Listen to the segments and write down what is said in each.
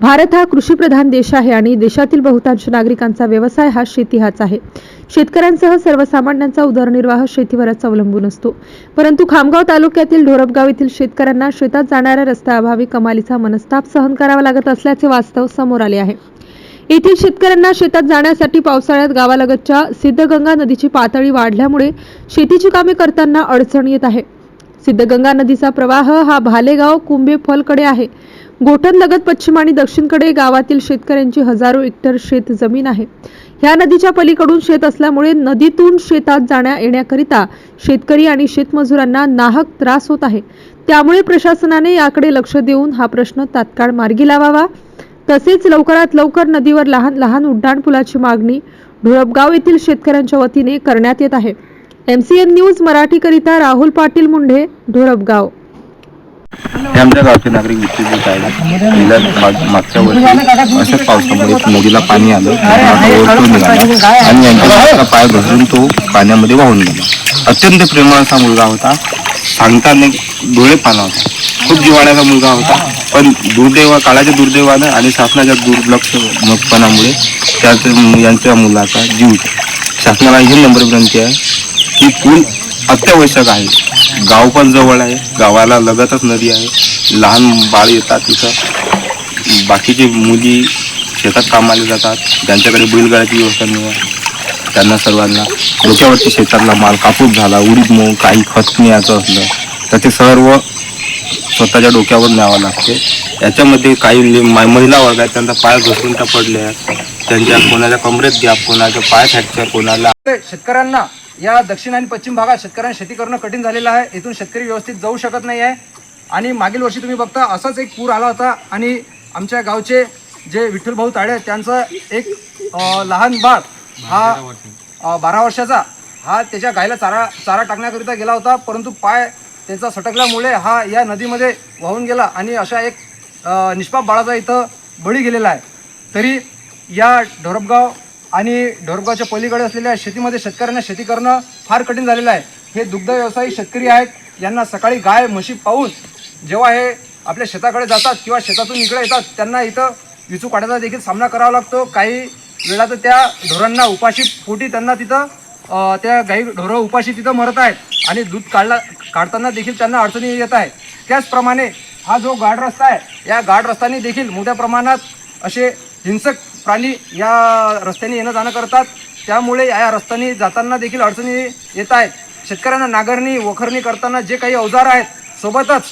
भारत हा कृषीप्रधान देश आहे आणि देशातील बहुतांश नागरिकांचा व्यवसाय हा शेती हाच आहे. शेतकऱ्यांसह सर्वसामान्यांचा उदरनिर्वाह शेतीवरच अवलंबून असतो. परंतु खामगाव तालुक्यातील ढोरपगाव येथील शेतकऱ्यांना शेतात जाणाऱ्या रस्त्याअभावी कमालीचा मनस्ताप सहन करावा लागत असल्याचे वास्तव समोर आले आहे. येथील शेतकऱ्यांना शेतात जाण्यासाठी पावसाळ्यात गावालगतच्या सिद्धगंगा नदीची पातळी वाढल्यामुळे शेतीची कामे करताना अडचण येत आहे. सिद्धगंगा नदीचा प्रवाह हा भालेगाव कुंभे फलकडे आहे. गोठणलगत पश्चिम आणि दक्षिणकडे गावातील शेतकऱ्यांची हजारो हेक्टर शेत जमीन आहे. ह्या नदीच्या पलीकडून शेत असल्यामुळे नदीतून शेतात जाण्या येण्याकरिता शेतकरी आणि शेतमजुरांना नाहक त्रास होत आहे. त्यामुळे प्रशासनाने याकडे लक्ष देऊन हा प्रश्न तात्काळ मार्गी लावावा. तसेच लवकरात लवकर नदीवर लहान लहान उड्डाणपुलाची मागणी ढोळपगाव येथील शेतकऱ्यांच्या वतीने करण्यात येत आहे. एमसीएन न्यूज मराठीकरिता राहुल पाटील मुंढे ढोळपगाव हे आमच्या गावचे नागरिक विचारत आहे गेल्या मागच्या वर्षी अशाच पावसामुळे नदीला पाणी आलं निघाला आणि यांच्या पाय घसरून तो पाण्यामध्ये वाहून गेला. अत्यंत प्रेमळाचा असा मुलगा होता. सांगता नाही डोळे पाना होता. खूप जिवाण्याचा मुलगा होता. पण दुर्दैव काळाच्या दुर्दैवानं आणि शासनाच्या दुर्लक्ष त्याचं यांच्या मुलाचा जीव शासनाला ही नम्र विनंती आहे की पूल अत्यावश्यक आहे. गाव पण जवळ आहे. गावाला लगतच नदी आहे. लहान बाळ येतात तिथं. बाकीचे मुली शेतात कामाला जातात. ज्यांच्याकडे बैलगाड्याची व्यवस्था नाही आहे. त्यांना सर्वांना डोक्यावरती शेतातला माल कापूस झाला उडीद मूग काही खत न्यायचं असलं. तर ते सर्व स्वतःच्या डोक्यावर न्यावं लागते. याच्यामध्ये काही महिला वर्ग आहेत त्यांचा पाय घसरून त्या पडले आहेत. त्यांच्या कोणाच्या कमरेत गॅप कोणाच्या पाय फ्रॅक्चर कोणाला शेतकऱ्यांना या दक्षिण आणि पश्चिम भागात शेतकऱ्यांना शेती करणं कठीण झालेलं आहे. इथून शेतकरी व्यवस्थित जाऊ शकत नाही आहे आणि मागील वर्षी तुम्ही बघता असाच एक पूर आला होता. आणि आमच्या गावचे जे विठ्ठलभाऊ ताडे आहेत, त्यांचं एक लहान बाळ हा बारा वर्षाचा हा त्याच्या गायला चारा चारा टाकण्याकरिता गेला होता. परंतु पाय त्याचा सटकल्यामुळे हा या नदीमध्ये वाहून गेला. आणि अशा एक निष्पाप बाळाचा इथं बळी गेलेला आहे. तरी या ढोरपगाव आणि ढोरपगावच्या पलीकडे असलेल्या शेतीमध्ये शेतकऱ्यांना शेती करणं फार कठीण झालेलं आहे. हे दुग्ध व्यवसायी शेतकरी आहेत. यांना सकाळी गाय म्हशी पाहून जेव्हा हे आपल्या शेताकडे जातात किंवा शेतातून इकडे येतात त्यांना इथं विचू काढायचा देखील सामना करावा लागतो. काही वेळा तर त्या ढोरांना उपाशी पोटी त्यांना तिथं त्या गाई ढोरं उपाशी तिथं मरत आहेत आणि दूध काढला काढताना देखील त्यांना अडचणी येत आहे त्याचप्रमाणे हा जो गाड रस्ता आहे या गाड रस्त्याने देखील मोठ्या प्रमाणात असे हिंसक प्राणी या रस्त्याने येणं जाणं करतात. त्यामुळे या रस्त्याने जाताना देखील अडचणी येत आहेत. शेतकऱ्यांना नांगरणी वखरणी करताना जे काही अवजार आहेत सोबतच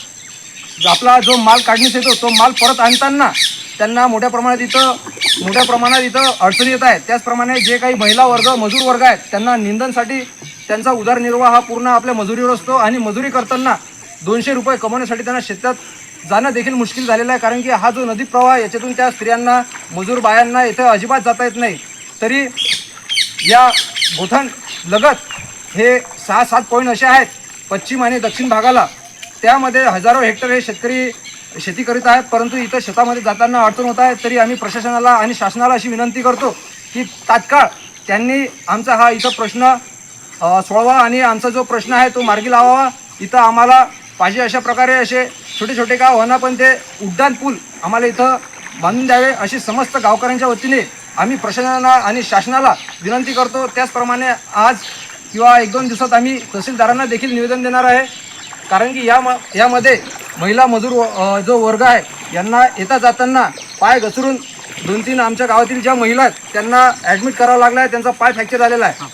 आपला जो माल काढण्यात येतो तो माल परत आणताना त्यांना मोठ्या प्रमाणात इथं मोठ्या प्रमाणात इथं अडचणी येत आहेत. त्याचप्रमाणे जे काही महिला वर्ग मजूर वर्ग आहेत त्यांना निंदनसाठी त्यांचा उदरनिर्वाह हा पूर्ण आपल्या मजुरीवर असतो आणि मजुरी करताना दोनशे रुपये कमवण्यासाठी त्यांना शेतात जाणं देखील मुश्किल झालेलं आहे कारण की हा जो नदी प्रवाह आहे, याच्यातून त्या स्त्रियांना मजूर बायांना इथं अजिबात जाता येत नाही. तरी या गोठण लगत हे सहा सात पॉईंट असे आहेत पश्चिम आणि दक्षिण भागाला. त्यामध्ये हजारो हेक्टर हे शेतकरी शेती करीत आहेत परंतु इथं शेतामध्ये जाताना अडचण होत आहे. तरी आम्ही प्रशासनाला आणि शासनाला अशी विनंती करतो की तात्काळ त्यांनी आमचा हा इथं प्रश्न अ, सोडवा आणि आमचा जो प्रश्न आहे तो मार्गी लावावा. इथं आम्हाला पाहिजे अशा प्रकारे असे छोटे छोटे गाव होणार पण ते उड्डाण पूल आम्हाला इथं बांधून द्यावे अशी समस्त गावकऱ्यांच्या वतीने आम्ही प्रशासनाला आणि शासनाला विनंती करतो. त्याचप्रमाणे आज किंवा एक दोन दिवसात आम्ही तहसीलदारांना देखील निवेदन देणार आहे. कारण की या म- यामध्ये महिला मजूर जो वर्ग आहे यांना येता जाताना पाय घसरून दोन तीन आमच्या गावातील ज्या महिला आहेत त्यांना ॲडमिट करावं लागलं आहे त्यांचा पाय फ्रॅक्चर झालेला आहे.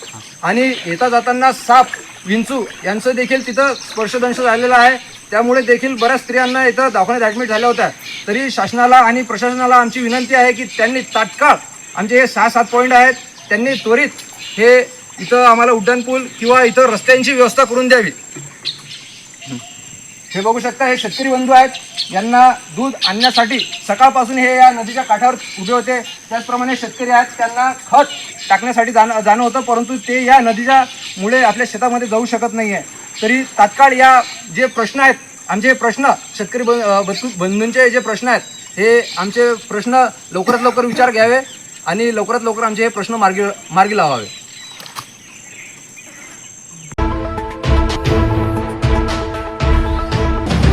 आणि येता जाताना साप विंचू यांचं देखील तिथं स्पर्शदंश झालेला आहे. त्यामुळे देखील बऱ्याच स्त्रियांना इथं दवाखान्यात ॲडमिट झाल्या होत्या. तरी शासनाला आणि प्रशासनाला आमची विनंती आहे की त्यांनी तात्काळ आमचे हे सहा सात पॉईंट आहेत त्यांनी त्वरित हे इथं आम्हाला उड्डाणपूल किंवा इथं रस्त्यांची व्यवस्था करून द्यावी. हे बघू शकता हे शेतकरी बंधू आहेत. यांना दूध आणण्यासाठी सकाळपासून हे या नदीच्या काठावर उभे होते. त्याचप्रमाणे शेतकरी आहेत त्यांना खत टाकण्यासाठी जाणं जाणं होतं परंतु ते या नदीच्या मुळे आपल्या शेतामध्ये जाऊ शकत नाही आहे तरी तात्काळ या जे प्रश्न आहेत आमचे हे प्रश्न शेतकरी बंधूंचे जे प्रश्न आहेत हे आमचे प्रश्न लवकरात लवकर विचार घ्यावे आणि लवकरात लवकर आमचे हे प्रश्न मार्गी मार्गी लावावे.